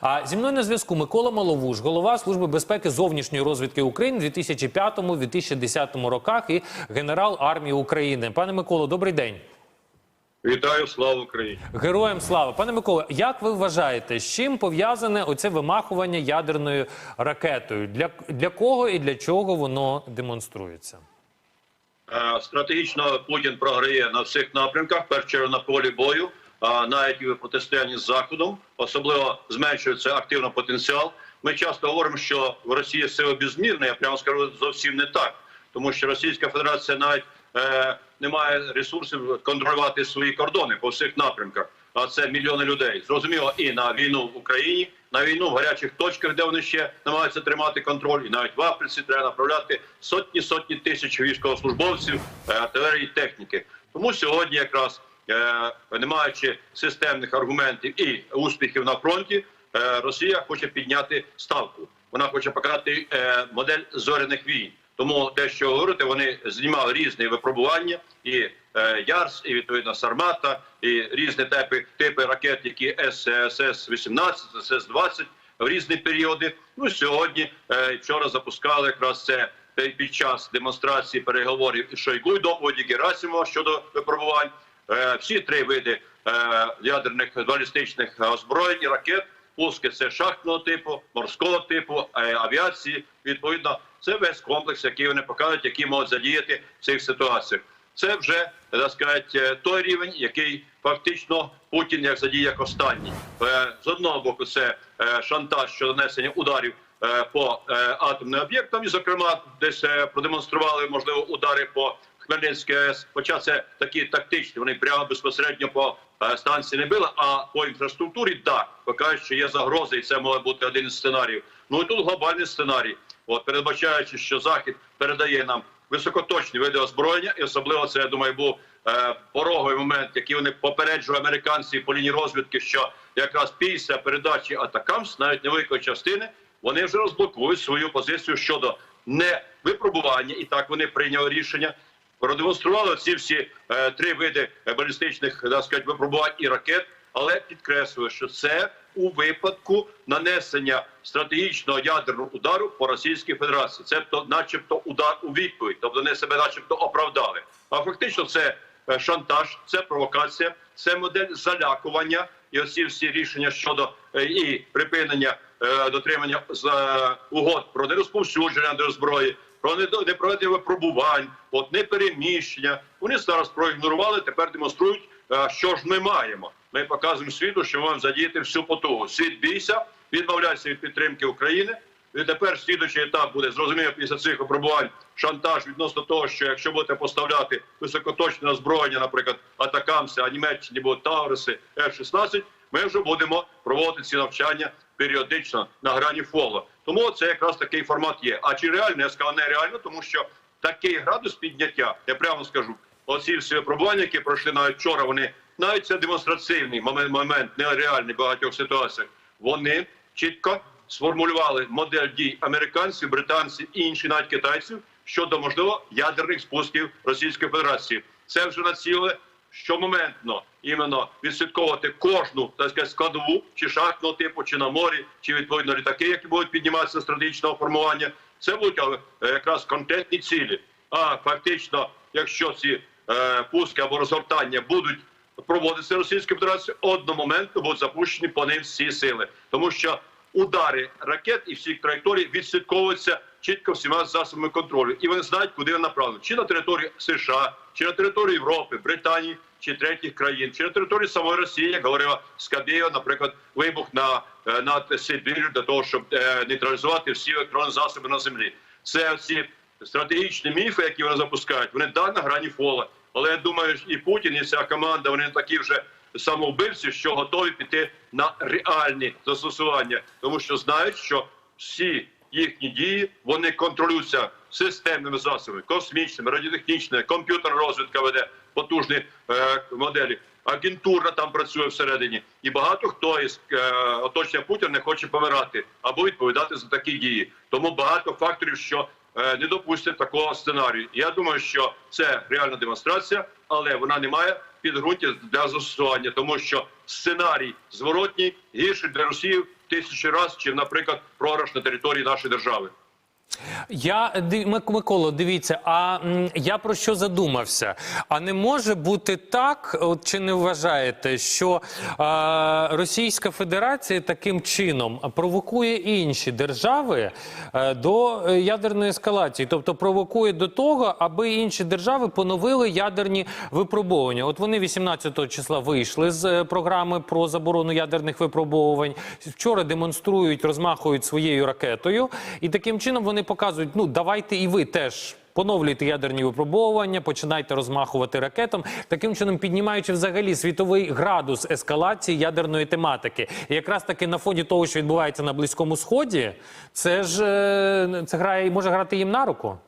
А зі мною на зв'язку Микола Маловуш, голова Служби безпеки зовнішньої розвідки України в 2005-2010 роках і генерал армії України. Пане Миколо, добрий день. Вітаю, слава Україні! Героям слава. Пане Миколо, як ви вважаєте, з чим пов'язане оце вимахування ядерною ракетою? Для, для кого і для чого воно демонструється? Е, Стратегічно Путін програє на всіх напрямках. чергу на полі бою, навіть і протистоянні з заходом, особливо зменшується активно потенціал. Ми часто говоримо, що в Росії сила безмірна. Я прямо скажу зовсім не так, тому що Російська Федерація навіть е, не має ресурсів контролювати свої кордони по всіх напрямках. А це мільйони людей. Зрозуміло, і на війну в Україні, на війну в гарячих точках, де вони ще намагаються тримати контроль, і навіть в Африці треба направляти сотні сотні тисяч військовослужбовців, е, артилерії, техніки. Тому сьогодні, якраз не маючи системних аргументів і успіхів на фронті, е, Росія хоче підняти ставку. Вона хоче показати е, модель зоряних війн. Тому те, що говорите, вони знімали різні випробування, і е, Ярс, і відповідно Сармата, і різні типи типи ракет, які СС 18 СС 20 в різні періоди. Ну сьогодні вчора запускали якраз це під час демонстрації переговорів Шойгу і доповіді Герасимова щодо випробувань. Е, всі три види е, ядерних балістичних озброєнь ракет. Пуски це шахтного типу, морського типу, е, авіації. Відповідно, це весь комплекс, який вони покажуть, які можуть задіяти в цих ситуаціях. Це вже так сказати, той рівень, який фактично Путін як задіє як останній. З одного боку, це шантаж щодо нанесення ударів по атомним об'єктам, і зокрема, десь продемонстрували можливо удари по Хмельницькій АЕС. Хоча це такі тактичні, вони прямо безпосередньо по е, станції не били, а по інфраструктурі так покажуть, що є загрози, і це може бути один із сценаріїв. Ну і тут глобальний сценарій. От передбачаючи, що захід передає нам високоточні види озброєння, і особливо це я думаю, був е, пороговий момент, який вони попереджували американці по лінії розвідки, що якраз після передачі Атакамс, навіть невеликої частини, вони вже розблокують свою позицію щодо не випробування, і так вони прийняли рішення. Продемонстрували ці всі е, три види е, балістичних так сказати, випробувань і ракет, але підкреслюю, що це у випадку нанесення стратегічного ядерного удару по Російській Федерації. Це то, начебто, удар у відповідь, тобто вони себе, начебто, оправдали. А фактично, це е, шантаж, це провокація, це модель залякування і оці всі рішення щодо е, і припинення е, дотримання е, угод про нерозповсюдження зброї, про недо- непроведення випробувань, от не переміщення. Вони зараз проігнорували. Тепер демонструють, е, що ж ми маємо. Ми показуємо світу, що ми маємо задіяти всю потугу. Світ бійся, відмовляйся від підтримки України. І тепер слідуючий етап буде зрозуміло після цих випробувань шантаж відносно того, що якщо будете поставляти високоточне озброєння, наприклад, атакамси, а Німеччині будуть Тауруси, F-16, ми вже будемо проводити ці навчання періодично на грані фолу. Тому це якраз такий формат є. А чи реально я сказав нереально, тому що такий градус підняття, я прямо скажу, оці всі випробування, які пройшли навіть вчора, вони навіть це демонстраційний момент, нереальний в багатьох ситуаціях. Вони чітко сформулювали модель дій американців, британців і інші навіть китайців щодо можливо ядерних спусків Російської Федерації. Це вже націлили щомоментно іменно відслідковувати кожну так сказати, складову чи шахтного типу, чи на морі, чи відповідно літаки, які будуть підніматися стратегічного формування. Це будуть е, якраз конкретні цілі. А фактично, якщо ці е, пуски або розгортання будуть проводитися Російською Федерацією, одномоментно будуть запущені по ним всі сили, тому що удари ракет і всіх траєкторій відслідковуються чітко всіма засобами контролю, і вони знають, куди вони направлені. чи на території США, чи на території Європи, Британії, чи третіх країн, чи на території самої Росії, як говорила Скабєєва, наприклад, вибух на е, над Сибір'ю для того, щоб е, нейтралізувати всі електронні засоби на землі. Це ці стратегічні міфи, які вони запускають, вони да на грані фола. Але я думаю, і Путін, і вся команда, вони такі вже самовбивці, що готові піти на реальні застосування, тому що знають, що всі їхні дії вони контролюються системними засобами, космічними, радіотехнічними, комп'ютерна розвідка веде потужні е, моделі. Агентура там працює всередині, і багато хто із е, оточення Путіна не хоче помирати або відповідати за такі дії. Тому багато факторів, що е, не допустять такого сценарію. Я думаю, що це реальна демонстрація, але вона не має підґрунтя для застосування, тому що сценарій зворотній гірший для Росії тисячі разів, чим, наприклад, програш на території нашої держави. Я ди- Мик- Миколо, дивіться, а я про що задумався? А не може бути так, от чи не вважаєте, що е, Російська Федерація таким чином провокує інші держави е, до е, ядерної ескалації, тобто провокує до того, аби інші держави поновили ядерні випробовування? От вони 18 числа вийшли з е, програми про заборону ядерних випробовувань. Вчора демонструють, розмахують своєю ракетою, і таким чином вони показують: ну давайте і ви теж. Поновлюйте ядерні випробовування, починайте розмахувати ракетом, таким чином піднімаючи взагалі світовий градус ескалації ядерної тематики. І якраз таки на фоні того, що відбувається на близькому сході, це ж е, це грає може грати їм на руку.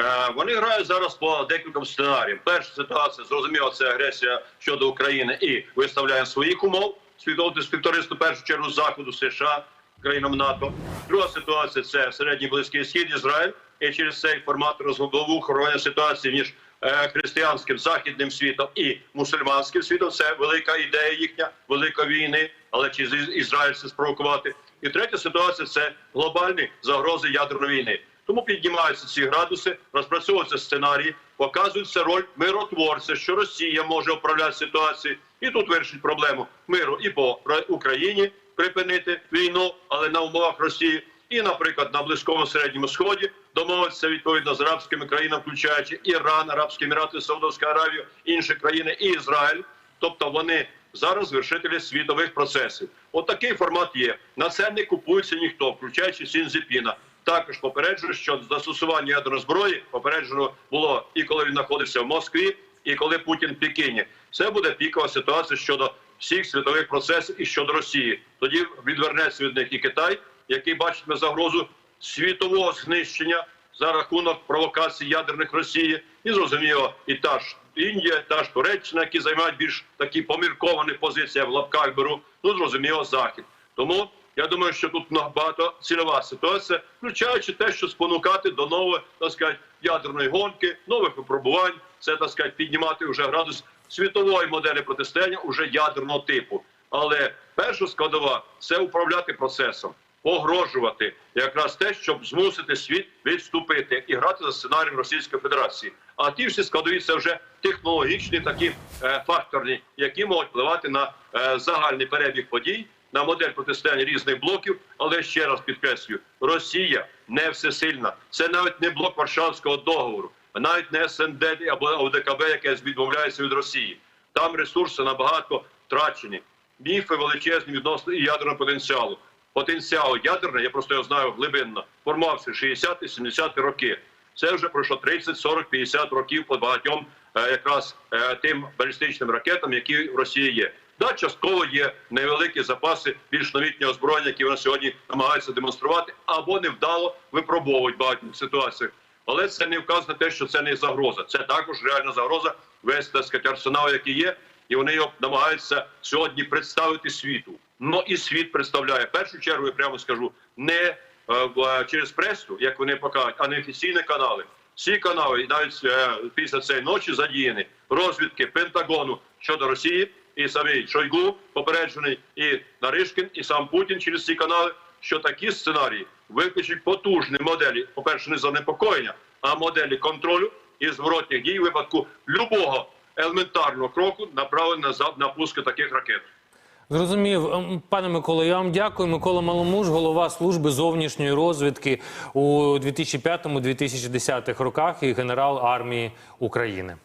Е, Вони грають зараз по декільком сценаріям. Перша ситуація, зрозуміло, це агресія щодо України і виставляє своїх умов світового співтористу, першу чергу Заходу, США, країнам НАТО. Друга ситуація це середній близький схід, Ізраїль, і через цей формат розглобову хоронення ситуації між е, християнським західним світом і мусульманським світом. Це велика ідея їхня, велика війни, але чи Ізраїль це спровокувати? І третя ситуація це глобальні загрози ядерної війни. Тому піднімаються ці градуси, розпрацьовуються сценарії, показується роль миротворця, що Росія може управляти ситуацією, і тут вирішить проблему миру і по Ра- Україні припинити війну, але на умовах Росії, і, наприклад, на близькому середньому сході домовитися відповідно з арабськими країнами, включаючи Іран, Арабські Емірати, Саудовська Аравія, інші країни і Ізраїль. Тобто вони зараз вершителі світових процесів. От такий формат є. На це не купується ніхто, включаючи Сінзіпіна. Також попереджую, що застосування ядерної зброї попереджено було і коли він знаходився в Москві, і коли Путін в Пекіні. Це буде пікова ситуація щодо всіх світових процесів і щодо Росії. Тоді відвернеться від них і Китай, який бачитиме загрозу світового знищення за рахунок провокацій ядерних Росії, і зрозуміло, і та ж Індія, та ж Туреччина, які займають більш такі помірковані позиції, в лапках беру. Ну зрозуміло, захід. Тому я думаю, що тут набагато цільова ситуація, включаючи те, що спонукати до нової так сказати, ядерної гонки, нових випробувань. Це так сказати, піднімати вже градус світової моделі протистояння уже ядерного типу. Але перша складова це управляти процесом, погрожувати якраз те, щоб змусити світ відступити і грати за сценарієм Російської Федерації. А ті всі складові це вже технологічні такі е, факторні, які можуть впливати на е, загальний перебіг подій, на модель протистояння різних блоків. Але ще раз підкреслюю, Росія не всесильна. Це навіть не блок Варшавського договору, навіть не СНД або ОДКБ, яке відмовляється від Росії. Там ресурси набагато втрачені. Міфи величезні відносно і ядерного потенціалу. Потенціал ядерний, я просто його знаю глибинно, формувався 60-70 роки. Це вже пройшло 30, 40, 50 років по багатьом е, якраз е, тим балістичним ракетам, які в Росії є. Да, частково є невеликі запаси більш новітнього озброєння, які вони сьогодні намагаються демонструвати, або невдало випробовують багатьох ситуаціях. Але це не вказано на те, що це не загроза. Це також реальна загроза весь так сказати, арсенал, який є, і вони його намагаються сьогодні представити світу. Ну і світ представляє в першу чергу, я прямо скажу, не е, е, через пресу, як вони покажуть, а не офіційні канали. Всі канали, і навіть е, після цієї ночі задіяні розвідки Пентагону щодо Росії і самий Шойгу попереджений, і Наришкін, і сам Путін через ці канали, що такі сценарії виключать потужні моделі, по-перше, не занепокоєння, а моделі контролю і зворотних дій в випадку любого елементарного кроку, направленого на, на пуск таких ракет. Зрозумів, Ем, пане Миколо, я вам дякую. Микола Маломуж, голова служби зовнішньої розвідки у 2005-2010 роках і генерал армії України.